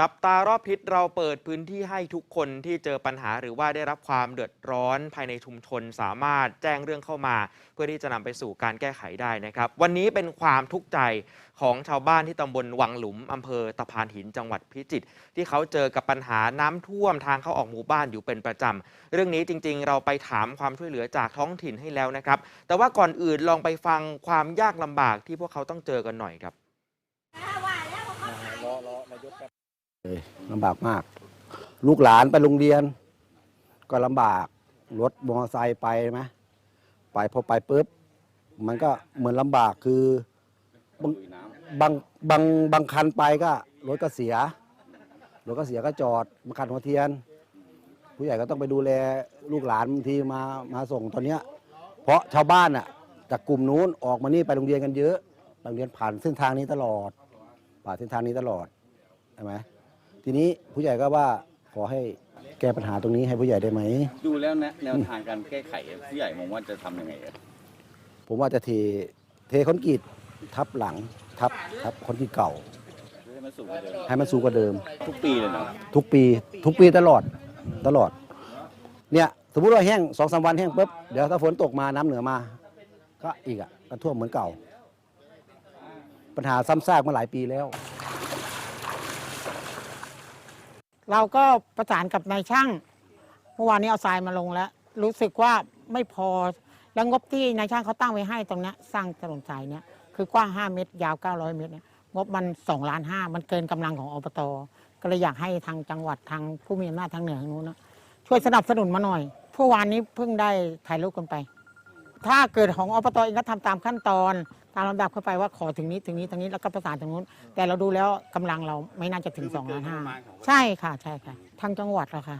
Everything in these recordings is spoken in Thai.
จับตารอบทิศเราเปิดพื้นที่ให้ทุกคนที่เจอปัญหาหรือว่าได้รับความเดือดร้อนภายในชุมชนสามารถแจ้งเรื่องเข้ามา เพื่อที่จะนำไปสู่การแก้ไขได้นะครับ วันนี้เป็นความทุกข์ใจของชาวบ้านที่ตำบลวังหลุมอำเภอตะพานหินจังหวัดพิจิตรที่เขาเจอกับปัญหาน้ำท่วมทางเข้าออกหมู่บ้านอยู่เป็นประจำเรื่องนี้จริง ๆ เราไปถามความช่วยเหลือจากท้องถิ่นให้แล้วนะครับ แต่ว่าก่อนอื่นลองไปฟังความยากลำบากที่พวกเขาต้องเจอกันหน่อยครับ ลำบากมาก ลูกหลานไปโรงเรียน ก็ลำบากรถมอเตอร์ไซค์ไปไหมไปพอไปปุ๊บมันก็เหมือนลำบากคือบางบางบางบางคันไปก็รถก็เสียรถก็เสียก็จอดมาขัดหัวเทียน ผู้ใหญ่ก็ต้องไปดูแลลูกหลานบางทีมามาส่งตอนเนี้ยเพราะชาวบ้านอะจากกลุ่มนู้นออกมานี่ไปโรงเรียนกันเยอะโรงเรียนผ่านเส้นทางนี้ตลอดผ่านเส้นทางนี้ตลอดใช่ไหม ทีนี้ผู้ใหญ่ก็ว่าขอให้แก้ปัญหาตรงนี้ให้ผู้ใหญ่ได้ไหม ดูแล้วนะแนวทางการแก้ไขผู้ใหญ่มองว่าจะทำยังไงอะผมว่าจะเทเทคอนกรีตทับหลังทับทับคอนกรีตเก่า ให้มันสูงกว่าเดิมให้มันสูงกว่าเดิม ทุกปีเลยเนาะทุกปี ทุกปีตลอดตลอด เนี่ยสมมุติว่าแห้งสองสามวันแห้งปุ๊บเดี๋ยวถ้าฝนตกมาน้ำเหนือมา ก็อีกอะก็ท่วมเหมือนเก่า ปัญหาซ้ำซากมาหลายปีแล้ว เราก็ประสานกับนายช่างเมื่อวานนี้เอาทรายมาลงแล้ว รู้สึกว่าไม่พอแล้วงบที่นายช่างเขาตั้งไว้ให้ตรงเนี้ยสร้างถนนสายเนี้ยคือกว้าง 5 เมตร ยาว 900 เมตรเนี่ยงบมัน2ล้านห้ามันเกินกำลังของอบต ก็เลยอยากให้ทางจังหวัดทางผู้มีอำนาจทางเหนือทางนู้นนะช่วยสนับสนุนมาหน่อยเมื่อวานนี้เพิ่งได้ถ่ายรูปกันไป ถ้าเกิดของอบตเองก็ทำตามขั้นตอน ตามลำดับเข้าไปว่าขอถึงนี้ถึงนี้ถึงนี้แล้วก็ประสานถึงนู้น แต่เราดูแล้วกำลังเราไม่น่าจะถึง2ล้านห้าใช่ค่ะใช่ค่ะทางจังหวัดอะค่ะ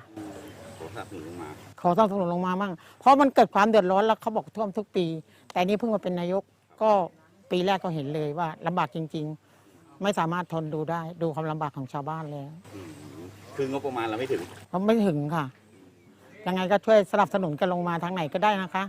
ขอสนับสนุนลงมาขอสนับสนุนลงมามั่งเพราะมันเกิดความเดือดร้อนแล้วเขาบอกท่วมทุกปี แต่นี่เพิ่งมาเป็นนายกก็ปีแรกก็เห็นเลยว่าลำบากจริง ๆ ไม่สามารถทนดูได้ ดูความลำบากของชาวบ้านแล้วคืองบประมาณเราไม่ถึง เพราะไม่ถึงค่ะยังไงก็ช่วยสนับสนุนกันลงมาทางไหนก็ได้นะคะ